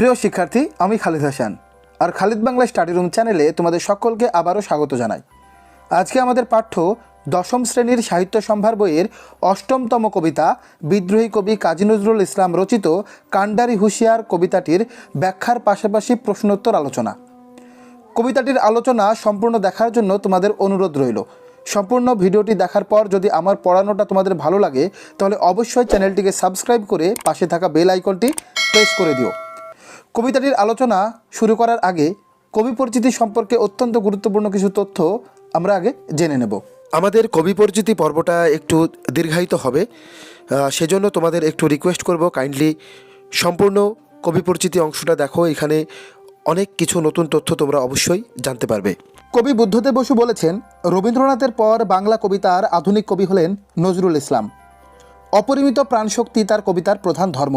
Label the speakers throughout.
Speaker 1: প্রিয় শিক্ষার্থী, আমি খালিদ হাসান। আর খালিদ বাংলা স্টাডি রুম চ্যানেলে তোমাদের সকলকে আবারও স্বাগত জানাই। আজকে আমাদের পাঠ্য দশম শ্রেণির সাহিত্য সম্ভার বইয়ের অষ্টমতম কবিতা, বিদ্রোহী কবি কাজী নজরুল ইসলাম রচিত কান্ডারি হুঁশিয়ার কবিতাটির ব্যাখ্যার পাশাপাশি প্রশ্নোত্তর আলোচনা। কবিতাটির আলোচনা সম্পূর্ণ দেখার জন্য তোমাদের অনুরোধ রইল। সম্পূর্ণ ভিডিওটি দেখার পর যদি আমার পড়ানোটা তোমাদের ভালো লাগে, তাহলে অবশ্যই চ্যানেলটিকে সাবস্ক্রাইব করে পাশে থাকা বেল আইকনটি প্রেস করে দিও। কবিতাটির আলোচনা শুরু করার আগে কবি পরিচিতি সম্পর্কে অত্যন্ত গুরুত্বপূর্ণ কিছু তথ্য আমরা আগে জেনে নেব।
Speaker 2: আমাদের কবি পরিচিতি পর্বটা একটু দীর্ঘায়িত হবে সেজন্য তোমাদের একটু রিকোয়েস্ট করব কাইন্ডলি সম্পূর্ণ কবি পরিচিতি অংশটা দেখো এখানে অনেক কিছু নতুন তথ্য তোমরা অবশ্যই জানতে পারবে।
Speaker 1: কবি বুদ্ধদেব বসু বলেছেন রবীন্দ্রনাথের পর বাংলা কবিতার আধুনিক কবি হলেন নজরুল ইসলাম। অপরিমিত প্রাণশক্তি তার কবিতার প্রধান ধর্ম।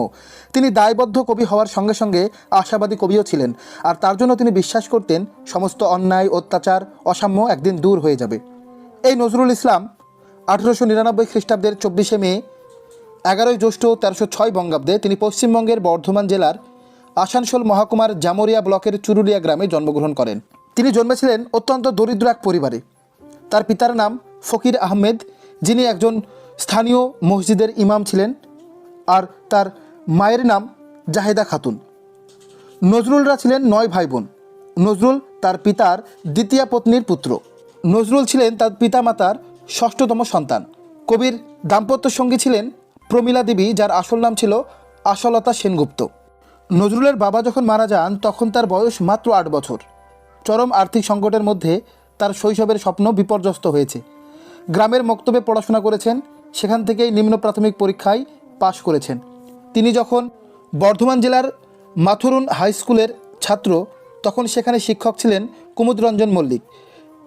Speaker 1: তিনি দায়বদ্ধ কবি হওয়ার সঙ্গে সঙ্গে আশাবাদী কবিও ছিলেন, আর তার জন্য তিনি বিশ্বাস করতেন সমস্ত অন্যায়, অত্যাচার, অসাম্য একদিন দূর হয়ে যাবে। এই নজরুল ইসলাম আঠেরোশো নিরানব্বই খ্রিস্টাব্দের চব্বিশে মে, এগারোই জ্যৈষ্ঠ তেরোশো ছয় বঙ্গাব্দে তিনি পশ্চিমবঙ্গের বর্ধমান জেলার আসানসোল মহকুমার জামরিয়া ব্লকের চুরুলিয়া গ্রামে জন্মগ্রহণ করেন। তিনি জন্মেছিলেন অত্যন্ত দরিদ্র এক পরিবারে। তার পিতার নাম ফকির আহমেদ যিনি একজন স্থানীয় মসজিদের ইমাম ছিলেন আর তার মায়ের নাম জাহেদা খাতুন। নজরুলরা ছিলেন নয় ভাই বোন নজরুল তার পিতার দ্বিতীয় পত্নীর পুত্র। নজরুল ছিলেন তার পিতামাতার ষষ্ঠতম সন্তান। কবির দাম্পত্য সঙ্গী ছিলেন প্রমীলা দেবী, যার আসল নাম ছিল আশলতা সেনগুপ্ত। নজরুলের বাবা যখন মারা যান, তখন তার বয়স মাত্র আট বছর। চরম আর্থিক সংকটের মধ্যে তার শৈশবের স্বপ্ন বিপর্যস্ত হয়েছে। গ্রামের মক্তবে পড়াশোনা করেছেন, সেখান থেকেই নিম্ন প্রাথমিক পরীক্ষায় পাশ করেছেন। তিনি যখন বর্ধমান জেলার মাথুরুন হাই স্কুলের ছাত্র, তখন সেখানে শিক্ষক ছিলেন কুমুদরঞ্জন মল্লিক।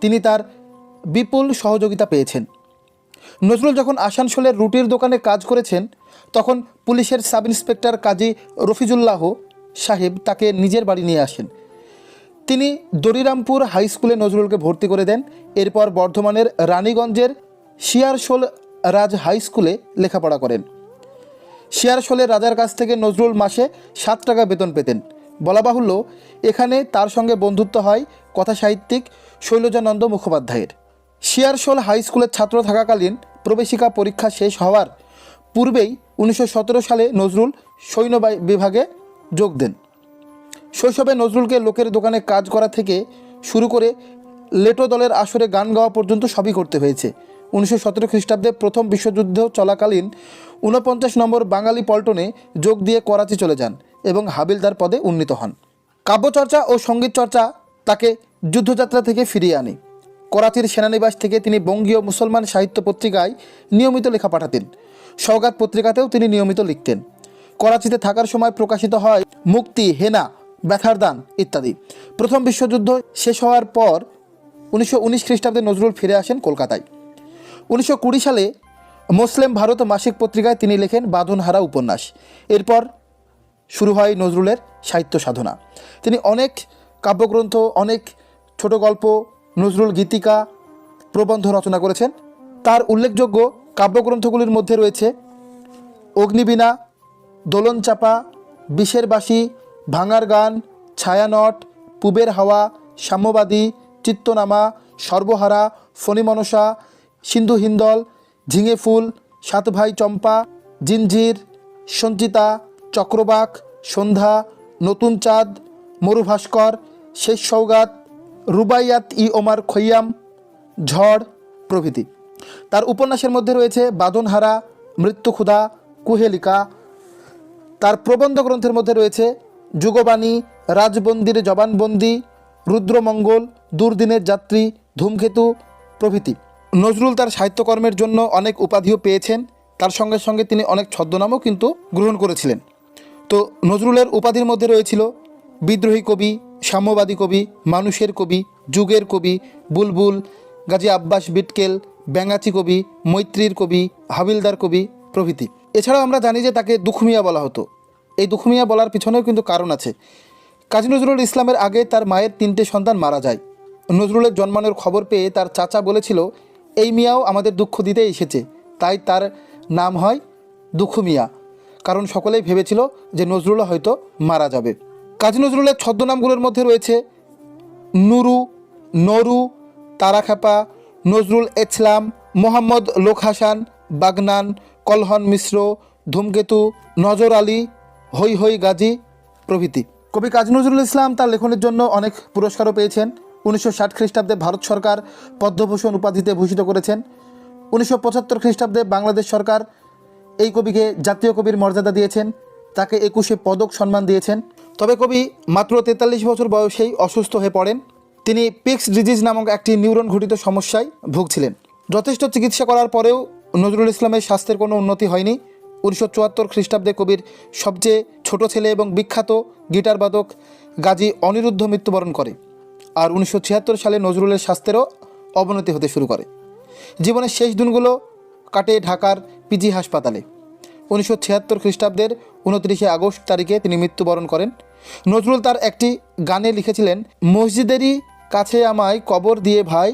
Speaker 1: তিনি তার বিপুল সহযোগিতা পেয়েছেন। নজরুল যখন আসানসোলের রুটির দোকানে কাজ করেছেন, তখন পুলিশের সাব ইন্সপেক্টর কাজী রফিজুল্লাহ সাহেব তাকে নিজের বাড়ি নিয়ে আসেন। তিনি দরিরামপুর হাই স্কুলে নজরুলকে ভর্তি করে দেন। এরপর বর্ধমানের রানীগঞ্জের শিয়ারশোল রাজ হাই স্কুলে লেখাপড়া করেন। শিয়ারশোলের রাজার কাছ থেকে নজরুল মাসে সাত টাকা বেতন পেতেন। বলা বাহুল্য, এখানে তার সঙ্গে বন্ধুত্ব হয় কথা সাহিত্যিক শৈলজানন্দ মুখোপাধ্যায়ের। শিয়ারশোল হাই স্কুলের ছাত্র থাকাকালীন প্রবেশিকা পরীক্ষা শেষ হওয়ার পূর্বেই উনিশশো সতেরো সালে নজরুল সৈন্য বিভাগে যোগ দেন। শৈশবে নজরুলকে লোকের দোকানে কাজ করা থেকে শুরু করে লেটো দলের আসরে গান গাওয়া পর্যন্ত সবই করতে হয়েছে। উনিশশো সতেরো খ্রিস্টাব্দে প্রথম বিশ্বযুদ্ধ চলাকালীন ঊনপঞ্চাশ নম্বর বাঙালি পল্টনে যোগ দিয়ে করাচি চলে যান এবং হাবিলদার পদে উন্নীত হন। কাব্যচর্চা ও সংগীত চর্চা তাকে যুদ্ধযাত্রা থেকে ফিরিয়ে আনে। করাচির সেনানিবাস থেকে তিনি বঙ্গীয় মুসলমান সাহিত্য পত্রিকায় নিয়মিত লেখা পাঠাতেন। সওগাত পত্রিকাতেও তিনি নিয়মিত লিখতেন। করাচিতে থাকার সময় প্রকাশিত হয় মুক্তি, হেনা ব্যথার দান, ইত্যাদি। প্রথম বিশ্বযুদ্ধ শেষ হওয়ার পর উনিশশো উনিশ খ্রিস্টাব্দে নজরুল ফিরে আসেন কলকাতায়। উনিশশো কুড়ি সালে মুসলিম ভারত মাসিক পত্রিকায় তিনি লেখেন বাঁধনহারা উপন্যাস। এরপর শুরু হয় নজরুলের সাহিত্য সাধনা। তিনি অনেক কাব্যগ্রন্থ, অনেক ছোট গল্প, নজরুল গীতিকা, প্রবন্ধ রচনা করেছেন। তার উল্লেখযোগ্য কাব্যগ্রন্থগুলির মধ্যে রয়েছে অগ্নিবীণা দোলন চাপা বিষের বাসি ভাঙার গান, ছায়ানট, পুবের হাওয়া, সাম্যবাদী, চিত্তনামা, সর্বহারা ফণিমনসা সিন্ধু হিন্দল, ঝিঙে ফুল, সাত ভাই চম্পা জিঞ্জির সঞ্চিতা, চক্রবাক, সন্ধ্যা, নতুন চাঁদ মরুভাস্কর শেষ সৌগাত রুবাইয়াত ই ওমার খৈয়াম, ঝড়, প্রভৃতি। তার উপন্যাসের মধ্যে রয়েছে বাদনহারা মৃত্যুক্ষুধা কুহেলিকা। তার প্রবন্ধ গ্রন্থের মধ্যে রয়েছে যুগবাণী, রাজবন্দির জবানবন্দি, রুদ্রমঙ্গল, দুর্দিনের যাত্রী, ধূমকেতু প্রভৃতি। নজরুল তার সাহিত্যকর্মের জন্য অনেক উপাধিও পেয়েছেন। তার সঙ্গে সঙ্গে তিনি অনেক ছদ্মনামও কিন্তু গ্রহণ করেছিলেন। তো নজরুলের উপাধির মধ্যে রয়েছিল বিদ্রোহী কবি, সাম্যবাদী কবি, মানুষের কবি, যুগের কবি, বুলবুল, গাজী আব্বাস বিটকেল, ব্যাঙাচি কবি, মৈত্রীর কবি, হাবিলদার কবি প্রভৃতি। এছাড়াও আমরা জানি যে তাকে দুখমিয়া বলা হতো। এই দুখমিয়া বলার পিছনেও কিন্তু কারণ আছে। কাজী নজরুল ইসলামের আগে তার মায়ের তিনটে সন্তান মারা যায়। নজরুলের জন্মানোর খবর পেয়ে তার চাচা বলেছিল, এই মিয়াও আমাদের দুঃখ দিতে এসেছে। তাই তার নাম হয় দুঃখ মিয়া কারণ সকলেই ভেবেছিল যে নজরুল হয়তো মারা যাবে। কাজী নজরুলের ছদ্মনামগুলোর মধ্যে রয়েছে, নুরু, নরু, তারাখাপা, নজরুল ইসলাম, মোহাম্মদ লোক হাসান বাগনান, কলহন মিশ্র, ধূমকেতু, নজর আলী হৈ হৈ গাজী প্রভৃতি। কবি কাজী নজরুল ইসলাম তার লেখনের জন্য অনেক পুরস্কারও পেয়েছেন। উনিশশো ষাট খ্রিস্টাব্দে ভারত সরকার পদ্মভূষণ উপাধিতে ভূষিত করেছেন। উনিশশো পঁচাত্তর খ্রিস্টাব্দে বাংলাদেশ সরকার এই কবিকে জাতীয় কবির মর্যাদা দিয়েছেন। তাকে একুশে পদক সম্মান দিয়েছেন। তবে কবি মাত্র তেতাল্লিশ বছর বয়সেই অসুস্থ হয়ে পড়েন। তিনি পিক্স ডিজিজ নামক একটি নিউরন ঘটিত সমস্যায় ভুগছিলেন। যথেষ্ট চিকিৎসা করার পরেও নজরুল ইসলামের স্বাস্থ্যের কোনো উন্নতি হয়নি। উনিশশো চুয়াত্তর খ্রিস্টাব্দে কবির সবচেয়ে ছোট ছেলে এবং বিখ্যাত গিটার বাদক গাজী অনিরুদ্ধ মৃত্যুবরণ করে আর উনিশশো ছিয়াত্তর সালে নজরুলের স্বাস্থ্যেরও অবনতি হতে শুরু করে। জীবনের শেষ দিনগুলো কাটে ঢাকার পিজি হাসপাতালে। উনিশশো ছিয়াত্তর খ্রিস্টাব্দের উনত্রিশে আগস্ট তারিখে তিনি মৃত্যুবরণ করেন। নজরুল তার একটি গানে লিখেছিলেন, মসজিদেরই কাছে আমায় কবর দিয়ে ভাই,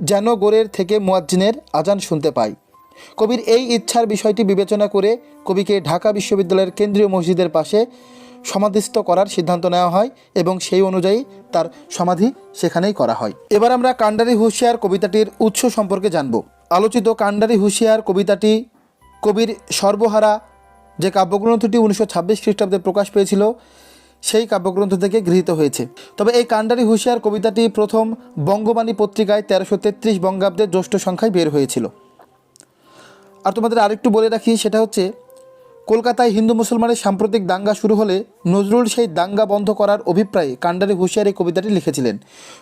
Speaker 1: যেন গোরের থেকে মুয়াজ্জিনের আজান শুনতে পাই। কবির এই ইচ্ছার বিষয়টি বিবেচনা করে কবিকে ঢাকা বিশ্ববিদ্যালয়ের কেন্দ্রীয় মসজিদের পাশে সমাধিস্থ করার সিদ্ধান্ত নেওয়া হয় এবং সেই অনুযায়ী তার সমাধি সেখানেই করা হয়। এবার আমরা কান্ডারি হুঁশিয়ার কবিতাটির উৎস সম্পর্কে জানব। আলোচিত কান্ডারি হুঁশিয়ার কবিতাটি কবির সর্বহারা যে কাব্যগ্রন্থটি উনিশশো ছাব্বিশ খ্রিস্টাব্দে প্রকাশ পেয়েছিল, সেই কাব্যগ্রন্থ থেকে গৃহীত হয়েছে। তবে এই কান্ডারি হুঁশিয়ার কবিতাটি প্রথম বঙ্গবাণী পত্রিকায় তেরোশো তেত্রিশ বঙ্গাব্দে জ্যৈষ্ঠ সংখ্যায় বের হয়েছিল। আর তোমাদের আরেকটু বলে রাখি, সেটা হচ্ছে কলকাতায় হিন্দু মুসলমানের সাম্প্রতিক দাঙ্গা শুরু হলে নজরুল সেই দাঙ্গা বন্ধ করার অভিপ্রায়ে কান্ডারি হুঁশিয়ার কবিতাটি লিখেছিলেন।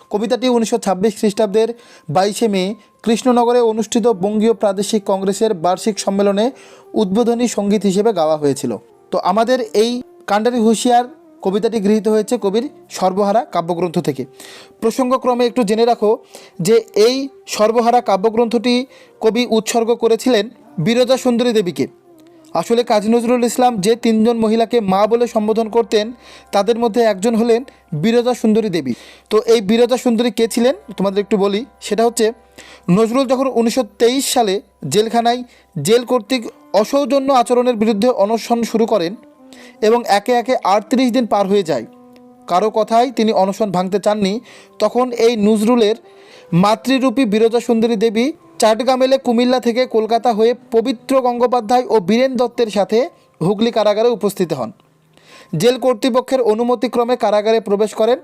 Speaker 1: কবিতাটি উনিশশো ছাব্বিশ খ্রিস্টাব্দের বাইশে মে কৃষ্ণনগরে অনুষ্ঠিত বঙ্গীয় প্রাদেশিক কংগ্রেসের বার্ষিক সম্মেলনে উদ্বোধনী সংগীত হিসেবে গাওয়া হয়েছিল। তো আমাদের এই কান্ডারি হুঁশিয়ার কবিতাটি গৃহীত হয়েছে কবির সর্বহারা কাব্যগ্রন্থ থেকে। প্রসঙ্গক্রমে একটু জেনে রাখো যে এই সর্বহারা কাব্যগ্রন্থটি কবি উৎসর্গ করেছিলেন বিরজা সুন্দরী দেবীকে। আসলে কাজী নজরুল ইসলাম যে তিনজন মহিলাকে মা বলে সম্বোধন করতেন, তাদের মধ্যে একজন হলেন বিরজা সুন্দরী দেবী। তো এই বিরজা সুন্দরী কে ছিলেন? তোমাদের একটু বলি। সেটা হচ্ছে নজরুল যখন উনিশশো তেইশ সালে জেলখানায় জেল কর্তৃক অসৌজন্য আচরণের বিরুদ্ধে অনশন শুরু করেন এবং একে একে আটত্রিশ দিন পার হয়ে যায়, কারও কথাই তিনি অনশন ভাঙতে চাননি, তখন এই নজরুলের মাতৃরূপী বিরজা সুন্দরী দেবী চাটগামেলে কুমিল্লা থেকে কলকাতা হয়ে পবিত্র গঙ্গোপাধ্যায় ও বীরেন দত্তের সাথে হুগলি কারাগারে উপস্থিত হন। জেল কর্তৃপক্ষের অনুমতিক্রমে কারাগারে প্রবেশ করেন।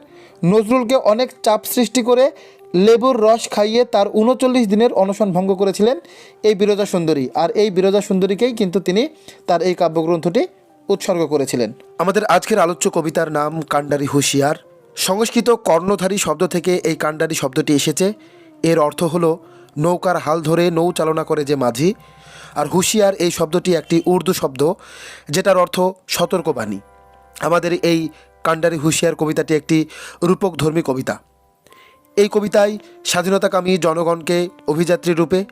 Speaker 1: নজরুলকে অনেক চাপ সৃষ্টি করে লেবুর রস খাইয়ে তার উনচল্লিশ দিনের অনশন ভঙ্গ করেছিলেন এই বিরজা সুন্দরী। আর এই বিরজা সুন্দরীকেই কিন্তু তিনি তার এই কাব্যগ্রন্থটি উৎসর্গ করেছিলেন।
Speaker 2: আমাদের আজকের আলোচ্য কবিতার নাম কান্ডারি হুঁশিয়ার। সংস্কৃত কর্ণধারী শব্দ থেকে এই কান্ডারি শব্দটি এসেছে। এর অর্থ হলো নৌকার হাল ধরে নৌ চালনা করে যে মাঝি। আর হুঁশিয়ার এই শব্দটি একটি উর্দু শব্দ, যেটার অর্থ সতর্কবাণী। আমাদের এই কান্ডারি হুঁশিয়ার কবিতাটি একটি রূপকধর্মী কবিতা। এই কবিতায় স্বাধীনতাকামী জনগণকে অভিযাত্রী রূপে,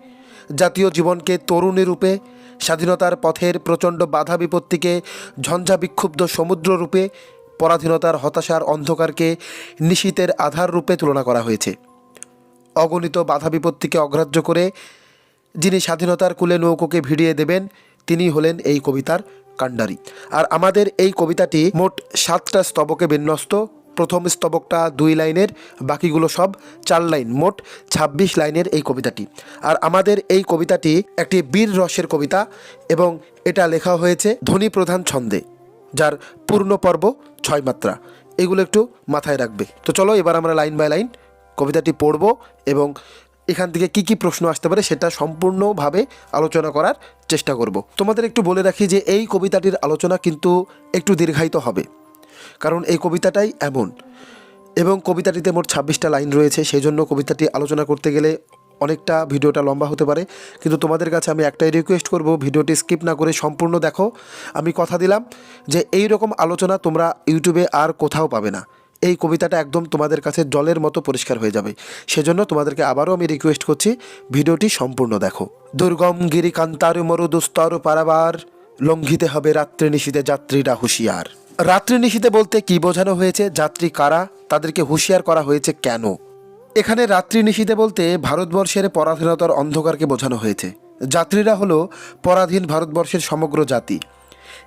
Speaker 2: জাতীয় জীবনকে তরুণী রূপে, স্বাধীনতার পথের প্রচণ্ড বাধা বিপত্তিকে ঝঞ্ঝা বিক্ষুব্ধ সমুদ্র রূপে, পরাধীনতার হতাশার অন্ধকারকে নিশীতের আধার রূপে তুলনা করা হয়েছে। অগণিত বাধা বিপত্তিকে অগ্রাহ্য করে যিনি স্বাধীনতার কুলে নৌকোকে ভিড়িয়ে দেবেন তিনি হলেন এই কবিতার কাণ্ডারি। আর আমাদের এই কবিতাটি মোট সাতটা স্তবকে বিন্যস্ত। প্রথম স্তবকটা দুই লাইনের, বাকিগুলো সব চার লাইন, মোট ২৬ লাইনের এই কবিতাটি। আর আমাদের এই কবিতাটি একটি বীর রসের কবিতা এবং এটা লেখা হয়েছে ধ্বনি প্রধান ছন্দে, যার পূর্ণ পর্ব ছয় মাত্রা। এগুলো একটু মাথায় রাখবে। তো চলো এবার আমরা লাইন বাই লাইন কবিতাটি পড়ব এবং এখান থেকে কি কি প্রশ্ন আসতে পারে সেটা সম্পূর্ণভাবে আলোচনা করার চেষ্টা করব। তোমাদের একটু বলে রাখি যে এই কবিতাটির আলোচনা কিন্তু একটু দীর্ঘায়িত হবে। কারণ এই কবিতাটাই এমন। এবং কবিতাটিতে মোট ছাব্বিশটা লাইন রয়েছে সেই জন্য কবিতাটি আলোচনা করতে গেলে অনেকটা ভিডিওটা লম্বা হতে পারে। কিন্তু তোমাদের কাছে আমি একটাই রিকোয়েস্ট করব, ভিডিওটি স্কিপ না করে সম্পূর্ণ দেখো। আমি কথা দিলাম যে এই রকম আলোচনা তোমরা ইউটিউবে আর কোথাও পাবে না। এই কবিতাটা একদম তোমাদের কাছে জলের মতো পরিষ্কার হয়ে যাবে। সেজন্য তোমাদেরকে আবারও আমি রিকোয়েস্ট করছি, ভিডিওটি সম্পূর্ণ দেখো। দুর্গম গিরি কান্তার মরু দুস্তর পারাবার, লঙ্ঘিতে হবে রাত্রি নিশীতে যাত্রীরা হুঁশিয়ার। রাত্রি নিশীতে বলতে কি বোঝানো হয়েছে, যাত্রী কারা, তাদেরকে হুঁশিয়ার করা হয়েছে কেন? এখানে রাত্রি নিশীতে বলতে ভারতবর্ষের পরাধীনতার অন্ধকারকে বোঝানো হয়েছে। যাত্রীরা হলো পরাধীন ভারতবর্ষের সমগ্র জাতি।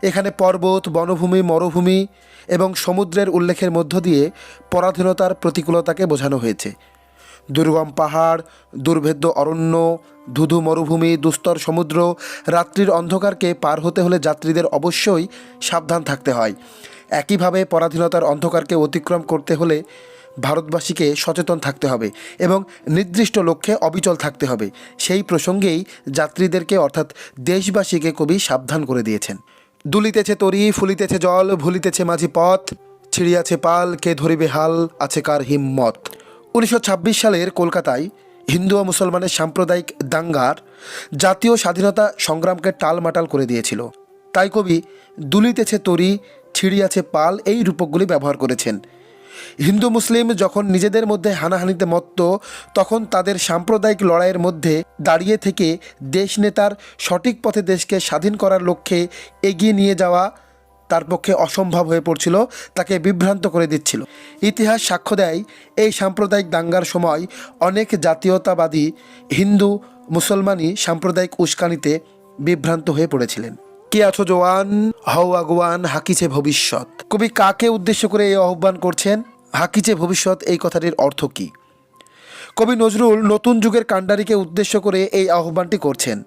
Speaker 2: এখানে পর্বত, বনভূমি, মরুভূমি এবং সমুদ্রের উল্লেখের মধ্য দিয়ে পরাধীনতার প্রতিকূলতাকে বোঝানো হয়েছে। দুর্গম পাহাড়, দুর্ভেদ্য অরণ্য, ধুধু মরুভূমি, দুস্তর সমুদ্র, রাত্রির অন্ধকারকে পার হতে হলে যাত্রীদের অবশ্যই সাবধান থাকতে হয়। একইভাবে পরাধীনতার অন্ধকারকে অতিক্রম করতে হলে ভারতবাসীকে সচেতন থাকতে হবে এবং নির্দিষ্ট লক্ষ্যে অবিচল থাকতে হবে। সেই প্রসঙ্গেই যাত্রীদেরকে অর্থাৎ দেশবাসীকে কবি সাবধান করে দিয়েছেন। দুলিতেছে তরি, ফুলিতেছে জল, ভুলিতেছে মাঝি পথ, ছিড়িয়াছে পাল, কে ধরিবে হাল, আছে কার হিম্মত? উনিশশো ছাব্বিশ সালের কলকাতায় হিন্দু ও মুসলমানের সাম্প্রদায়িক দাঙ্গার জাতীয় স্বাধীনতা সংগ্রামকে টালমাটাল করে দিয়েছিল। তাই কবি, দুলিতেছে তরি, ছিড়িয়াছে পাল, এই রূপকগুলি ব্যবহার করেছেন। হিন্দু মুসলিম যখন নিজেদের মধ্যে হানাহানিতে মত্ত, তখন তাদের সাম্প্রদায়িক লড়াইয়ের মধ্যে দাঁড়িয়ে থেকে দেশ নেতার সঠিক পথে দেশকে স্বাধীন করার লক্ষ্যে এগিয়ে নিয়ে যাওয়া তার পক্ষে অসম্ভব হয়ে পড়ছিল, তাকে বিভ্রান্ত করে দিচ্ছিল। ইতিহাস সাক্ষ্য দেয়, এই সাম্প্রদায়িক দাঙ্গার সময় অনেক জাতীয়তাবাদী হিন্দু মুসলমানই সাম্প্রদায়িক উস্কানিতে বিভ্রান্ত হয়ে পড়েছিলেন। কে আছো জওয়ান হও আগুয়ান হাকিছে ভবিষ্যৎ। কবি কাকে উদ্দেশ্য করে এই আহ্বান করছেন? হাকিছে ভবিষ্যৎ, এই কথাটির অর্থ কী? কবি নজরুল নতুন যুগের কাণ্ডারিকে উদ্দেশ্য করে এই আহ্বানটি করছেন।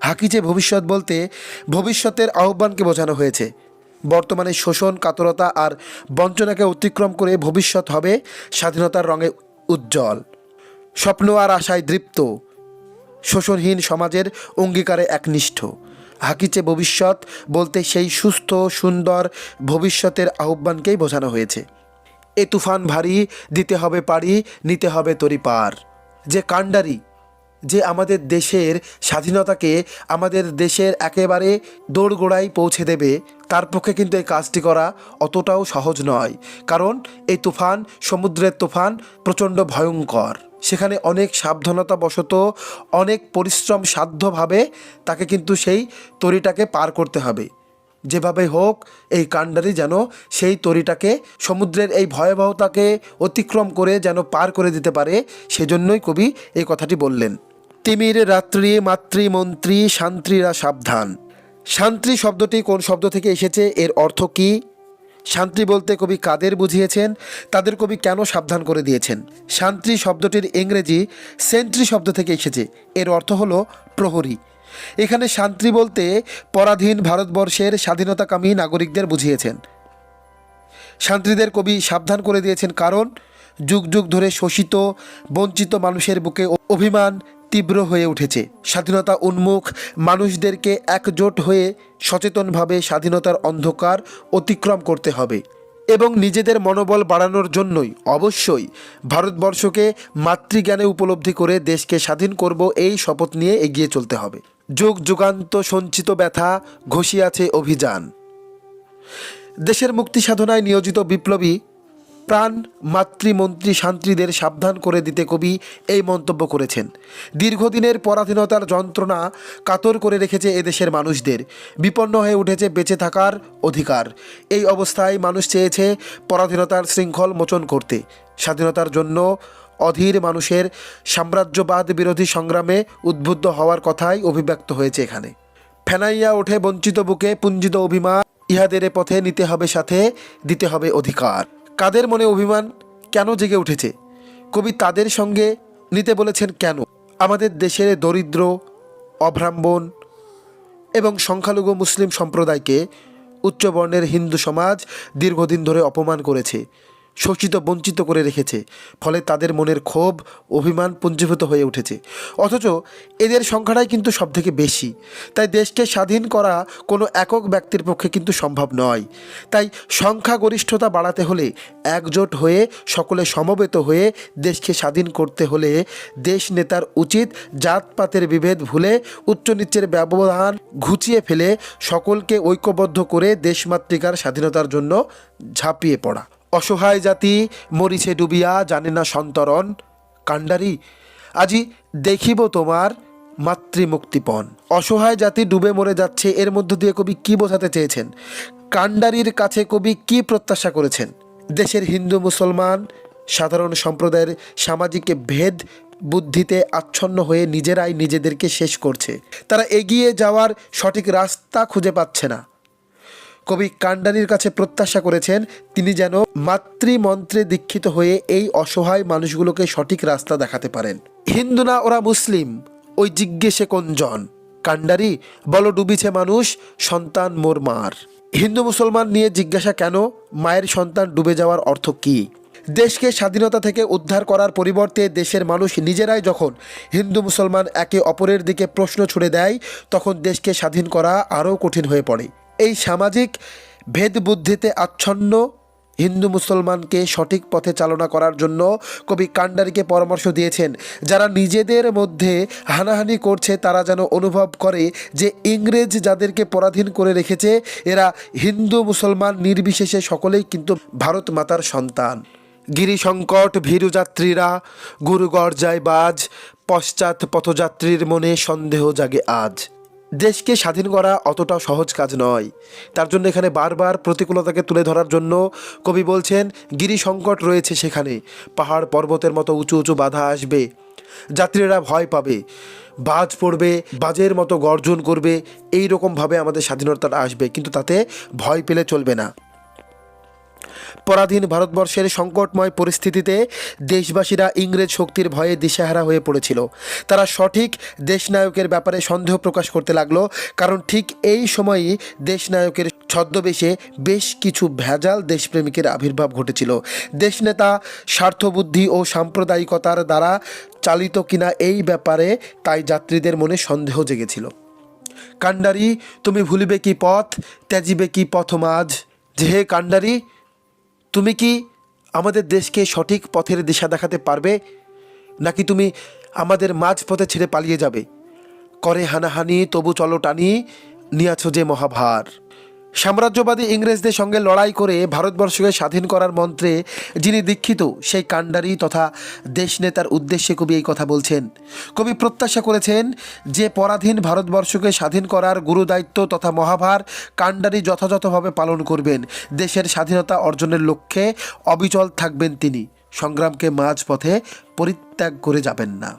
Speaker 2: হাকিচে ভবিষ্যৎ বলতে ভবিষ্যতের আহ্বানকে বোঝানো হয়েছে। বর্তমানে শোষণ, কাতরতা আর বঞ্চনাকে অতিক্রম করে ভবিষ্যৎ হবে স্বাধীনতার রঙে উজ্জ্বল। স্বপ্ন আর আশায় দৃপ্ত। শোষণহীন সমাজের অঙ্গীকারে একনিষ্ঠ। হাকিচে ভবিষ্যৎ বলতে সেই সুস্থ, সুন্দর ভবিষ্যতের আহ্বানকেই বোঝানো হয়েছে। এ তুফান ভারী, দিতে হবে পারি, নিতে হবে তরি পার। যে কাণ্ডারি, যে আমাদের দেশের স্বাধীনতাকে আমাদের দেশের একেবারে দোরগোড়ায় পৌঁছে দেবে, তার পক্ষে কিন্তু এই কাজটি করা অতটাও সহজ নয়। কারণ এই তুফান, সমুদ্রের তুফান প্রচণ্ড ভয়ঙ্কর। সেখানে অনেক সাবধানতা বশত অনেক পরিশ্রম সাধ্যভাবে তাকে কিন্তু সেই তরিটাকে পার করতে হবে। যেভাবে হোক এই কাণ্ডারি যেন সেই তরিটাকে, সমুদ্রের এই ভয়াবহতাকে অতিক্রম করে যেন পার করে দিতে পারে, সেজন্যই কবি এই কথাটি বললেন। তিমির রাত্রি মাতৃমন্ত্রী শান্ত্রীরা সাবধান। শান্তি শব্দটি কোন শব্দ থেকে এসেছে, এর অর্থ কী? শান্তি বলতে কবি কাদের বুঝিয়েছেন? তাদের কবি কেন সাবধান করে দিয়েছেন? শান্তি শব্দটির ইংরেজি সেন্ট্রি শব্দ থেকে এসেছে, এর অর্থ হলো প্রহরী। এখানে শান্তি বলতে পরাধীন ভারতবর্ষের স্বাধীনতাকামী নাগরিকদের বুঝিয়েছেন। শান্তিদের কবি সাবধান করে দিয়েছেন কারণ, যুগ যুগ ধরে শোষিত, বঞ্চিত মানুষের বুকে অভিমান তীব্র হয়ে উঠেছে। স্বাধীনতা উন্মুখ মানুষদেরকে একজোট হয়ে সচেতনভাবে স্বাধীনতার অন্ধকার অতিক্রম করতে হবে এবং নিজেদের মনোবল বাড়ানোর জন্যই অবশ্যই ভারতবর্ষকে মাতৃজ্ঞানে উপলব্ধি করে দেশকে স্বাধীন করব এই শপথ নিয়ে এগিয়ে চলতে হবে। যুগ যুগান্ত সঞ্চিত ব্যথা ঘষিয়াছে অভিযান। দেশের মুক্তি সাধনায় নিয়োজিত বিপ্লবী, প্রাণ মাতৃমন্ত্রী শান্ত্রীদের সাবধান করে দিতে কবি এই মন্তব্য করেছেন। দীর্ঘদিনের পরাধীনতার যন্ত্রণা কাতর করে রেখেছে এদেশের মানুষদের। বিপন্ন হয়ে উঠেছে বেঁচে থাকার অধিকার। এই অবস্থায় মানুষ চেয়েছে পরাধীনতার শৃঙ্খল মোচন করতে। স্বাধীনতার জন্য অধীর মানুষের সাম্রাজ্যবাদ বিরোধী সংগ্রামে উদ্বুদ্ধ হওয়ার কথাই অভিব্যক্ত হয়েছে এখানে। ফেনাইয়া ওঠে বঞ্চিত বুকে পুঞ্জিত অভিমান, ইহাদের পথে নিতে হবে সাথে, দিতে হবে অধিকার। কাদের মনে অভিমান কেন জেগে উঠেছে? কবি তাদের সঙ্গে নিতে বলেছেন কেন? আমাদের দেশের দরিদ্র অব্রাহ্মণ এবং সংখ্যালঘু মুসলিম সম্প্রদায়কে উচ্চবর্ণের হিন্দু সমাজ দীর্ঘদিন ধরে অপমান করেছে। শোষিত, বঞ্চিত করে রেখেছে। ফলে তাদের মনের ক্ষোভ, অভিমান পুঞ্জীভূত হয়ে উঠেছে। অথচ এদের সংখ্যাটাই কিন্তু সবথেকে বেশি। তাই দেশকে স্বাধীন করা কোনো একক ব্যক্তির পক্ষে কিন্তু সম্ভব নয়। তাই সংখ্যাগরিষ্ঠতা বাড়াতে হলে একজোট হয়ে, সকলে সমবেত হয়ে দেশকে স্বাধীন করতে হলে দেশ নেতার উচিত জাতপাতের বিভেদ ভুলে, উচ্চ নিচের ব্যবধান ঘুচিয়ে ফেলে, সকলকে ঐক্যবদ্ধ করে দেশমাতৃকার স্বাধীনতার জন্য ঝাঁপিয়ে পড়া। অসহায় জাতি, মরিছে ডুবিয়া, জানে না সন্তরণ। কাণ্ডারি, আজি দেখিব তোমার মাতৃমুক্তিপণ। অসহায় জাতি ডুবে মরে যাচ্ছে, এর মধ্য দিয়ে কবি কি বোঝাতে চেয়েছেন? কাণ্ডারির কাছে কবি কি প্রত্যাশা করেছেন? দেশের হিন্দু, মুসলমান, সাধারণ সম্প্রদায়ের সামাজিক ভেদ বুদ্ধিতে আচ্ছন্ন হয়ে নিজেরাই নিজেদেরকে শেষ করছে। তারা এগিয়ে যাওয়ার সঠিক রাস্তা খুঁজে পাচ্ছে না। কবি কান্ডারির কাছে প্রত্যাশা করেছেন, তিনি যেন মাতৃমন্ত্রে দীক্ষিত হয়ে এই অসহায় মানুষগুলোকে সঠিক রাস্তা দেখাতে পারেন। হিন্দু না ওরা মুসলিম, ওই জিজ্ঞেসে কোনজন কান্ডারি, বলো ডুবিছে মানুষ, সন্তান মোর মার। হিন্দু মুসলমান নিয়ে জিজ্ঞাসা কেন? মায়ের সন্তান ডুবে যাওয়ার অর্থ কী? দেশকে স্বাধীনতা থেকে উদ্ধার করার পরিবর্তে দেশের মানুষ নিজেরাই যখন হিন্দু মুসলমান একে অপরের দিকে প্রশ্ন ছুড়ে দেয়, তখন দেশকে স্বাধীন করা আরও কঠিন হয়ে পড়ে। এই সামাজিক ভেদ বুদ্ধিতে আচ্ছন্ন হিন্দু মুসলমানকে সঠিক পথে চালনা করার জন্য কবি কান্ডারিকে পরামর্শ দিয়েছেন। যারা নিজেদের মধ্যে হানাহানি করছে, তারা যেন অনুভব করে যে ইংরেজ যাদেরকে পরাধীন করে রেখেছে, এরা হিন্দু, মুসলমান, নির্বিশেষে সকলেই কিন্তু ভারত মাতার সন্তান। গিরি সংকট ভীরু যাত্রীরা গুরুগড় যায় বাজ, পশ্চাৎ পথযাত্রীর মনে সন্দেহ জাগে আজ। দেশকে স্বাধীন করা অতটা সহজ কাজ নয়। তার জন্য এখানে বারবার প্রতিকূলতাকে তুলে ধরার জন্য কবি বলছেন, গিরি সংকট রয়েছে সেখানে, পাহাড় পর্বতের মতো উঁচু উঁচু বাধা আসবে। যাত্রীরা ভয় পাবে, বাজ পড়বে, বাজের মতো গর্জন করবে এই রকমভাবে আমাদের স্বাধীনতাটা আসবে। কিন্তু তাতে ভয় পেলে চলবে না। পরাধীন ভারতবর্ষের সংকটময় পরিস্থিতিতে দেশবাসীরা ইংরেজ শক্তির ভয়ে দিশেহারা হয়ে পড়েছিল। তারা সঠিক দেশনায়কের ব্যাপারে সন্দেহ প্রকাশ করতে লাগল, কারণ ঠিক এই সময়ই দেশনায়কের ছদ্মবেশে বেশ কিছু ভেজাল দেশপ্রেমিকের আবির্ভাব ঘটেছিল। দেশনেতা স্বার্থবুদ্ধি ও সাম্প্রদায়িকতার দ্বারা চালিত কিনা এই ব্যাপারে তাই যাত্রীদের মনে সন্দেহ জেগেছিল। কান্ডারি তুমি ভুলিবে কি পথ, ত্যাজিবে কি পথমাজ? যে হে কান্ডারি তুমি কি আমাদের দেশকে সঠিক পথের দিশা দেখাতে পারবে? নাকি তুমি আমাদের মাঝ পথে ছেড়ে পালিয়ে যাবে? করে হানাহানি, তবু চলো টানি, নিয়াছ যে মহাভার। সাম্রাজ্যবাদী ইংরেজদের সঙ্গে লড়াই করে ভারতবর্ষকে স্বাধীন করার মন্ত্রে যিনি দীক্ষিত, সেই কাণ্ডারি তথা দেশ নেতার উদ্দেশ্যে কবি এই কথা বলছেন। কবি প্রত্যাশা করেছেন যে পরাধীন ভারতবর্ষকে স্বাধীন করার গুরুদায়িত্ব তথা মহাভার কাণ্ডারি যথাযথভাবে পালন করবেন। দেশের স্বাধীনতা অর্জনের লক্ষ্যে অবিচল থাকবেন তিনি। সংগ্রামকে মাঝপথে পরিত্যাগ করে যাবেন না।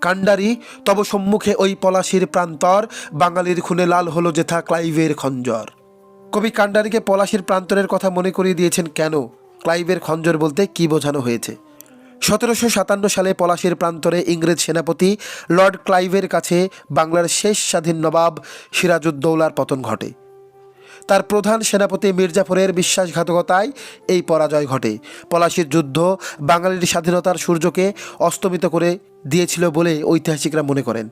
Speaker 2: কাণ্ডারি তব সম্মুখে ওই পলাশির প্রান্তর, বাঙালির খুনে লাল হলো যেথা ক্লাইভের খঞ্জর। কবি কাণ্ডারিকে পলাশির প্রান্তরের কথা মনে করিয়ে দিয়েছেন কেন? ক্লাইভের খঞ্জর বলতে কি বোঝানো হয়েছে? সতেরোশো সাতান্ন সালে পলাশির প্রান্তরে ইংরেজ সেনাপতি লর্ড ক্লাইভের কাছে বাংলার শেষ স্বাধীন নবাব সিরাজউদ্দৌলার পতন ঘটে। তার প্রধান সেনাপতি মির্জাফরের বিশ্বাসঘাতকতায় এই পরাজয় ঘটে। পলাশির যুদ্ধ বাঙালির স্বাধীনতার সূর্যকে অস্তমিত করে দিয়েছিল বলে ঐতিহাসিকরা মনে করেন।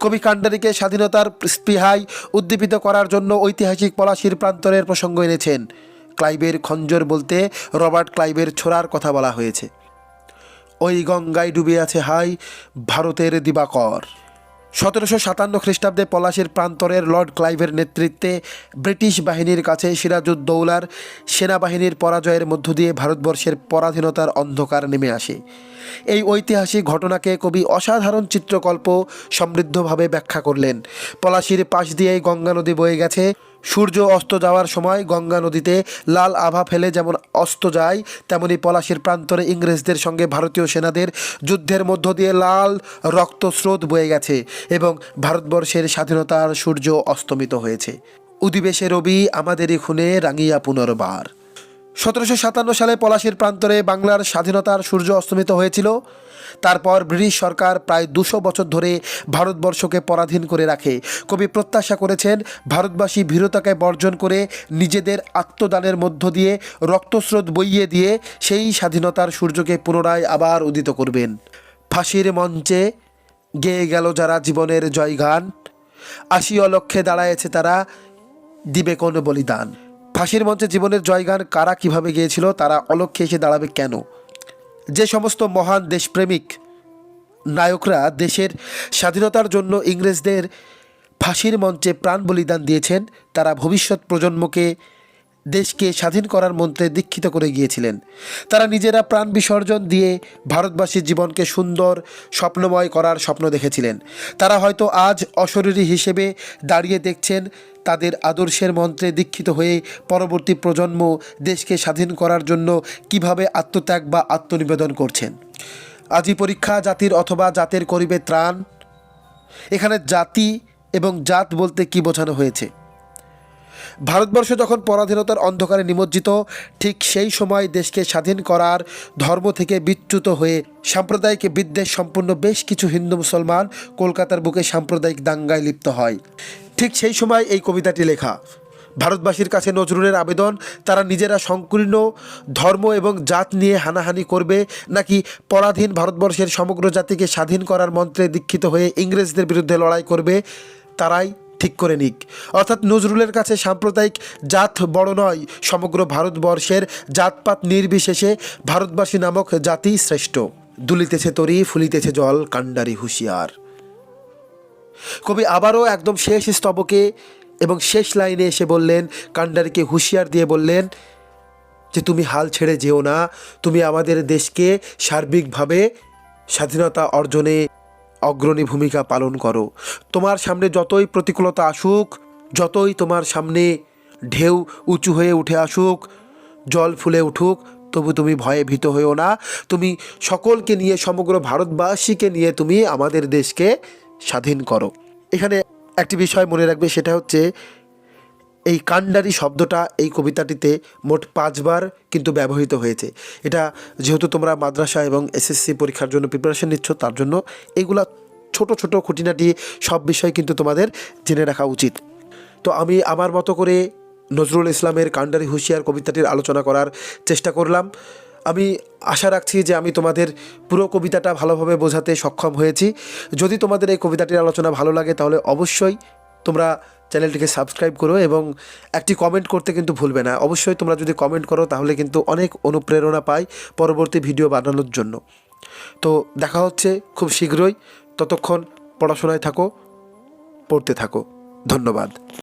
Speaker 2: কবি কাণ্ডারিকে স্বাধীনতার স্পৃহায় উদ্দীপিত করার জন্য ঐতিহাসিক পলাশির প্রান্তরের প্রসঙ্গ এনেছেন। ক্লাইবের খঞ্জর বলতে রবার্ট ক্লাইবের ছোড়ার কথা বলা হয়েছে। ওই গঙ্গায় ডুবে আছে হাই ভারতের দিবাকর। সতেরোশো সাতান্ন খ্রিস্টাব্দে পলাশির প্রান্তরের লর্ড ক্লাইভের নেতৃত্বে ব্রিটিশ বাহিনীর কাছে সিরাজউদ্দৌলার সেনাবাহিনীর পরাজয়ের মধ্য দিয়ে ভারতবর্ষের পরাধীনতার অন্ধকার নেমে আসে। এই ঐতিহাসিক ঘটনাকে কবি অসাধারণ চিত্রকল্প সমৃদ্ধভাবে ব্যাখ্যা করলেন। পলাশির পাশ দিয়েই গঙ্গা নদী বয়ে গেছে। সূর্য অস্ত যাওয়ার সময় গঙ্গা নদীতে লাল আভা ফেলে যেমন অস্ত যায়, তেমনি পলাশির প্রান্তরে ইংরেজদের সঙ্গে ভারতীয় সেনাদের যুদ্ধের মধ্য দিয়ে লাল রক্তস্রোত বয়ে গেছে এবং ভারতবর্ষের স্বাধীনতার সূর্য অস্তমিত হয়েছে। উদিবেশে রবি, আমাদেরই খুনে রাঙিয়া পুনর্বার। সতেরোশো সাতান্ন সালে পলাশির প্রান্তরে বাংলার স্বাধীনতার সূর্য অস্তমিত হয়েছিল। তারপর ব্রিটিশ সরকার প্রায় দুশো বছর ধরে ভারতবর্ষকে পরাধীন করে রাখে। কবি প্রত্যাশা করেছেন, ভারতবাসী ভীরতাকে বর্জন করে নিজেদের আত্মদানের মধ্য দিয়ে, রক্তস্রোত বইয়ে দিয়ে সেই স্বাধীনতার সূর্যকে পুনরায় আবার উদিত করবেন। ফাঁসির মঞ্চে গেয়ে গেল যারা জীবনের জয়গান, আশি অলক্ষে দাঁড়ায়েছে তারা দিবে কোন বলিদান। ফাঁসির মঞ্চে জীবনের জয়গান কারা কীভাবে গিয়েছিল, তারা অলক্ষ্যে এসে দাঁড়াবে কেন? যে সমস্ত মহান দেশপ্রেমিক নায়করা দেশের স্বাধীনতার জন্য ইংরেজদের ফাঁসির মঞ্চে প্রাণ বলিদান দিয়েছেন, তারা ভবিষ্যৎ প্রজন্মকে দেশকে স্বাধীন করার মন্ত্রে দীক্ষিত করে গিয়েছিলেন। তারা নিজেরা প্রাণ বিসর্জন দিয়ে ভারতবাসীর জীবনকে সুন্দর, স্বপ্নময় করার স্বপ্ন দেখেছিলেন। তারা হয়তো আজ অশরীরী হিসেবে দাঁড়িয়ে দেখছেন তাদের আদর্শের মন্ত্রে দীক্ষিত হয়ে পরবর্তী প্রজন্ম দেশকে স্বাধীন করার জন্য কীভাবে আত্মত্যাগ বা আত্মনিবেদন করছেন। আজি পরীক্ষা জাতির অথবা জাতের করিবে ত্রাণ। এখানে জাতি এবং জাত বলতে কি বোঝানো হয়েছে? ভারতবর্ষ যখন পরাধীনতার অন্ধকারে নিমজ্জিত, ঠিক সেই সময় দেশকে স্বাধীন করার ধর্ম থেকে বিচ্যুত হয়ে সাম্প্রদায়িক বিদ্বেষ সম্পূর্ণ বেশ কিছু হিন্দু মুসলমান কলকাতার বুকে সাম্প্রদায়িক দাঙ্গায় লিপ্ত হয়। ঠিক সেই সময় এই কবিতাটি লেখা, ভারতবাসীর কাছে নজরুলের আবেদন, তারা নিজেরা সংকীর্ণ ধর্ম এবং জাত নিয়ে হানাহানি করবে নাকি পরাধীন ভারতবর্ষের সমগ্র জাতিকে স্বাধীন করার মন্ত্রে দীক্ষিত হয়ে ইংরেজদের বিরুদ্ধে লড়াই করবে, তারাই ঠিক করে নিক। অর্থাৎ নজরুলের কাছে সাম্প্রদায়িক জাত বড় নয়, সমগ্র ভারতবর্ষের জাতপাত নির্বিশেষে ভারতবাসী নামক জাতি শ্রেষ্ঠ। দুলিতেছে তরি, ফুলিতেছে জল, কাণ্ডারি হুঁশিয়ার। কবি আবারও একদম শেষ স্তবকে এবং শেষ লাইনে এসে বললেন কান্ডারিকে হুঁশিয়ার দিয়ে বললেন যে, তুমি হাল ছেড়ে যেও না। তুমি আমাদের দেশকে সার্বিকভাবে স্বাধীনতা অর্জনে অগ্রণী ভূমিকা পালন করো। তোমার সামনে যতই প্রতিকূলতা আসুক, যতই তোমার সামনে ঢেউ উঁচু হয়ে উঠে আসুক, জল ফুলে উঠুক, তবু তুমি ভয়ে ভীত হয়েও না। তুমি সকলকে নিয়ে, সমগ্র ভারতবাসীকে নিয়ে তুমি আমাদের দেশকে স্বাধীন করো। এখানে একটি বিষয় মনে রাখবে, সেটা হচ্ছে এই কান্ডারি শব্দটা এই কবিতাটিতে মোট পাঁচবার কিন্তু ব্যবহৃত হয়েছে। এটা যেহেতু তোমরা মাদ্রাসা এবং এসএসসি পরীক্ষার জন্য প্রিপারেশন নিচ্ছ, তার জন্য এইগুলা ছোট ছোট খুঁটিনাটি সব বিষয় কিন্তু তোমাদের জেনে রাখা উচিত। তো আমি আমার মতো করে নজরুল ইসলামের কান্ডারি হুঁশিয়ার কবিতাটির আলোচনা করার চেষ্টা করলাম। আমি আশা রাখছি যে আমি তোমাদের পুরো কবিতাটা ভালোভাবে বোঝাতে সক্ষম হয়েছি। যদি তোমাদের এই কবিতাটির আলোচনা ভালো লাগে, তাহলে অবশ্যই তোমরা চ্যানেলটিকে সাবস্ক্রাইব করো এবং একটি কমেন্ট করতে কিন্তু ভুলবে না। অবশ্যই তোমরা যদি কমেন্ট করো, তাহলে কিন্তু অনেক অনুপ্রেরণা পাই পরবর্তী ভিডিও বানানোর জন্য। তো দেখা হচ্ছে খুব শীঘ্রই। ততক্ষণ পড়াশোনায় থাকো, পড়তে থাকো। ধন্যবাদ।